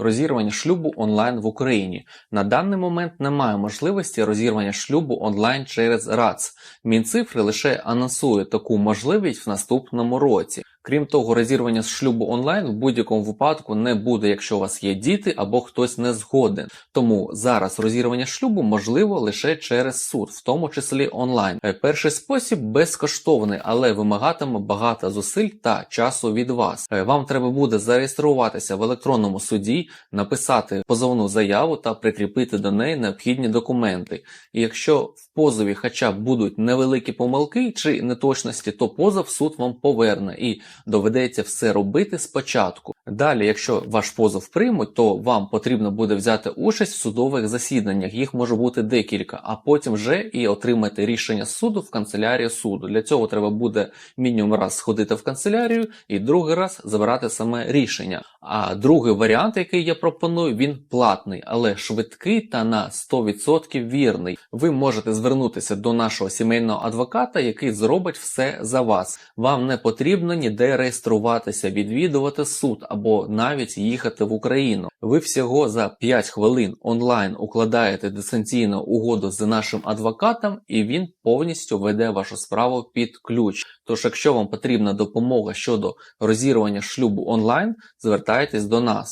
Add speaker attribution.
Speaker 1: Розірвання шлюбу онлайн в Україні. На даний момент немає можливості розірвання шлюбу онлайн через РАЦ. Мінцифри лише анонсує таку можливість в наступному році. Крім того, розірвання з шлюбу онлайн в будь-якому випадку не буде, якщо у вас є діти або хтось не згоден. Тому зараз розірвання шлюбу можливо лише через суд, в тому числі онлайн. Е, Перший спосіб безкоштовний, але вимагатиме багато зусиль та часу від вас. Е, Вам треба буде зареєструватися в електронному суді, написати позовну заяву та прикріпити до неї необхідні документи. І якщо в позові хоча б будуть невеликі помилки чи неточності, то позов суд вам поверне і доведеться все робити спочатку. Далі, якщо ваш позов приймуть, то вам потрібно буде взяти участь в судових засіданнях. Їх може бути декілька, а потім вже і отримати рішення суду в канцелярії суду. Для цього треба буде мінімум раз сходити в канцелярію і другий раз забирати саме рішення. А другий варіант, який я пропоную, він платний, але швидкий та на 100% вірний. Ви можете звернутися до нашого сімейного адвоката, який зробить все за вас. Вам не потрібно ніде реєструватися, відвідувати суд або навіть їхати в Україну. Ви всього за 5 хвилин онлайн укладаєте дистанційну угоду з нашим адвокатом, і він повністю веде вашу справу під ключ. Тож, якщо вам потрібна допомога щодо розірвання шлюбу онлайн, звертайтесь до нас.